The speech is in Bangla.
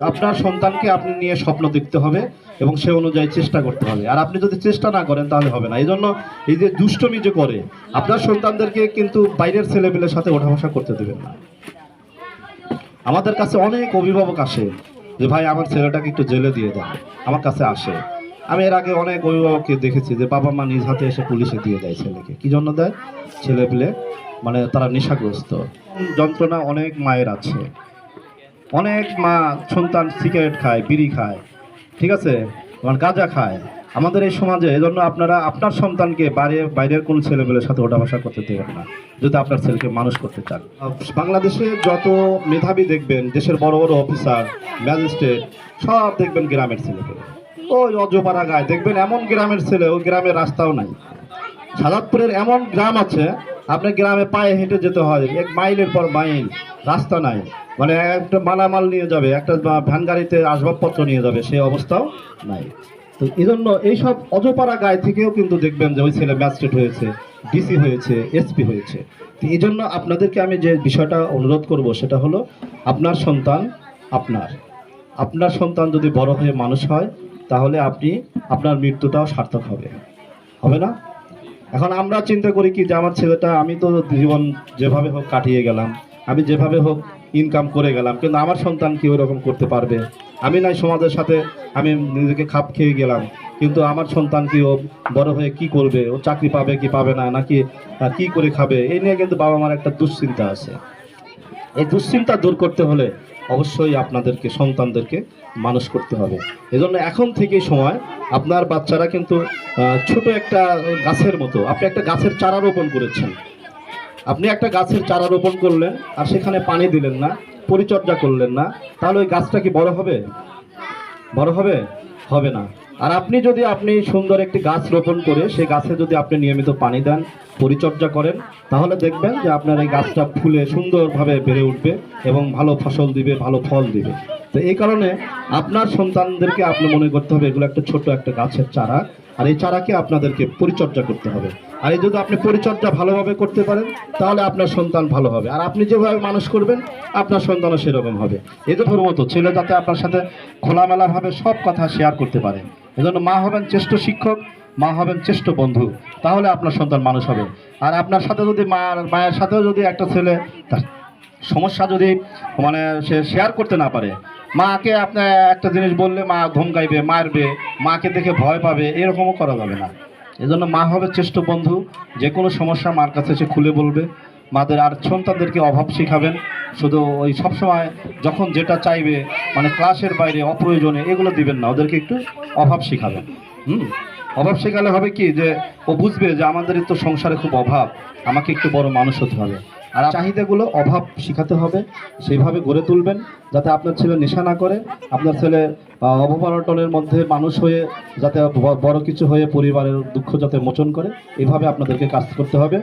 আপনার সন্তানকে আপনি নিয়ে স্বপ্ন দেখতে হবে এবং সে অনুযায়ী চেষ্টা করতে হবে। আর আপনি যদি চেষ্টা না করেন, তাহলে হবে না। এই জন্য এই যে দুষ্টমি যে করে, আপনার সন্তানদেরকে কিন্তু বাইরের ছেলেপেলের সাথে ওঠা বসা করতে দেবেন না। আমাদের কাছে অনেক অভিভাবক আসে যে, ভাই, আমার ছেলেটাকে একটু জেলে দিয়ে দেয় আমার কাছে আসে। আমি এর আগে অনেক অভিভাবককে দেখেছি যে, বাবা মা নিজ হাতে এসে পুলিশে দিয়ে দেয় ছেলেকে। কি জন্য দেয়? ছেলে পেলে মানে তারা নেশাগ্রস্ত। যন্ত্রণা অনেক মায়ের আছে। অনেক মা সন্তান সিগারেট খায়, বিড়ি খায়, ঠিক আছে? মানে গাঁজা খায়। আমাদের এই সমাজে এজন্য আপনারা আপনার সন্তানকে বাইরে, বাইরের কোন ছেলেমেয়ের সাথে ওঠা বসা করতে দেবেন না, যদি আপনার ছেলেকে মানুষ করতে চান। বাংলাদেশে যত মেধাবী দেখবেন, দেশের বড় বড় অফিসার, ম্যাজিস্ট্রেট, সব দেখবেন গ্রামের ছেলেপেলে। ওই অজপাড়া গায়ে দেখবেন এমন গ্রামের ছেলে, ওই গ্রামের রাস্তাও নাই। সাদাতপুরের এমন গ্রাম আছে আপনার গ্রামে পায়ে হেঁটে যেতে হয়, এক মাইলের পর মাইল, রাস্তা নাই। মানে একটা মালামাল নিয়ে যাবে, একটা ভ্যান গাড়িতে আসবাবপত্র নিয়ে যাবে সেই অবস্থাও নাই। তো এই জন্য এইসব অজপাড়া গায়ে থেকেও কিন্তু দেখবেন যে ওই ছেলে ম্যাজিস্ট্রেট হয়েছে, ডিসি হয়েছে, এসপি হয়েছে। তো এই জন্য আপনাদেরকে আমি যে বিষয়টা অনুরোধ করব, সেটা হলো, আপনার সন্তান আপনার। আপনার সন্তান যদি বড় হয়ে মানুষ হয়, তাহলে আপনি আপনার মৃত্যুটাও সার্থক হবে। হবে না? এখন আমরা চিন্তা করি কি যে আমার ছেলেটা, আমি তো জীবন যেভাবে হোক কাটিয়ে গেলাম, আমি যেভাবে হোক ইনকাম করে গেলাম, কিন্তু আমার সন্তান কি ওরকম করতে পারবে? আমি নাই সমাজের সাথে আমি নিজেকে খাপ খেয়ে গেলাম, কিন্তু আমার সন্তান কি ও বড় হয়ে কি করবে? ও চাকরি পাবে কি পাবে না? নাকি কি করে খাবে? এই নিয়ে কিন্তু বাবা মার একটা দুশ্চিন্তা আছে। এই দুশ্চিন্তা দূর করতে হলে অবশ্যই আপনাদেরকে, সন্তানদেরকে মানুষ করতে হবে। এজন্য এখন থেকেই সময়। আপনার বাচ্চারা কিন্তু ছোট একটা গাছের মতো। আপনি একটা গাছের চারা রোপণ করেছেন। আপনি একটা গাছের চারা রোপণ করলেন আর সেখানে পানি দিলেন না, পরিচর্যা করলেন না, তাহলে ওই গাছটা কি বড় হবে? বড় হবে? হবে না। আর আপনি যদি আপনি সুন্দর একটি গাছ রোপণ করে সেই গাছে যদি আপনি নিয়মিত পানি দেন, পরিচর্যা করেন, তাহলে দেখবেন যে আপনার এই গাছটা ফুলে সুন্দরভাবে বেড়ে উঠবে এবং ভালো ফসল দিবে, ভালো ফল দিবে। তো এই কারণে আপনার সন্তানদেরকে আপনি মনে করতে হবে, এগুলো একটা ছোট একটা গাছের চারা, আর এই চারাকে আপনাদেরকে পরিচর্যা করতে হবে। আর এই যদি আপনি পরিচর্যা ভালোভাবে করতে পারেন, তাহলে আপনার সন্তান ভালো হবে। আর আপনি যেভাবে মানুষ করবেন, আপনার সন্তানও সেরকম হবে। এই তো মতো ছেলে যাতে আপনার সাথে খোলামেলাভাবে সব কথা শেয়ার করতে পারে। এজন্য মা হবেন চেষ্ট শিক্ষক, মা হবেন চেষ্ট বন্ধু, তাহলে আপনার সন্তান মানুষ হবে। আর আপনার সাথে যদি মার মায়ের সাথেও যদি একটা ছেলে সমস্যা যদি মানে সে শেয়ার করতে না পারে। মাকে আপনি একটা জিনিস বললে, মা ধমকাইবে মারবে, মাকে দেখে ভয় পাবে, এরকমও করা যাবে না। এজন্য মা হবে চেষ্ট বন্ধু, যে কোনো সমস্যা মার কাছে সে খুলে বলবে। মাদের আর সন্তানদেরকে অভাব শিখাবেন, শুধু ওই সবসময় যখন যেটা চাইবে মানে ক্লাসের বাইরে, অপ্রয়োজনে, এগুলো দিবেন না, ওদেরকে একটু অভাব শিখাবেন। হুম? অভাব শেখালে হবে কি, যে ও বুঝবে যে আমাদের তো সংসারে খুব অভাব, আমাকে একটু বড় মানুষ হতে হবে। আর চাহিদাগুলো অভাব শিখাতে হবে সেইভাবে গড়ে তুলবেন যাতে আপনার ছেলে নেশা না করে আপনার ছেলে আহ, মধ্যে মানুষ হয়ে যাতে বড় কিছু হয়ে পরিবারের দুঃখ যাতে মোচন করে এভাবে আপনাদেরকে কাজ করতে হবে।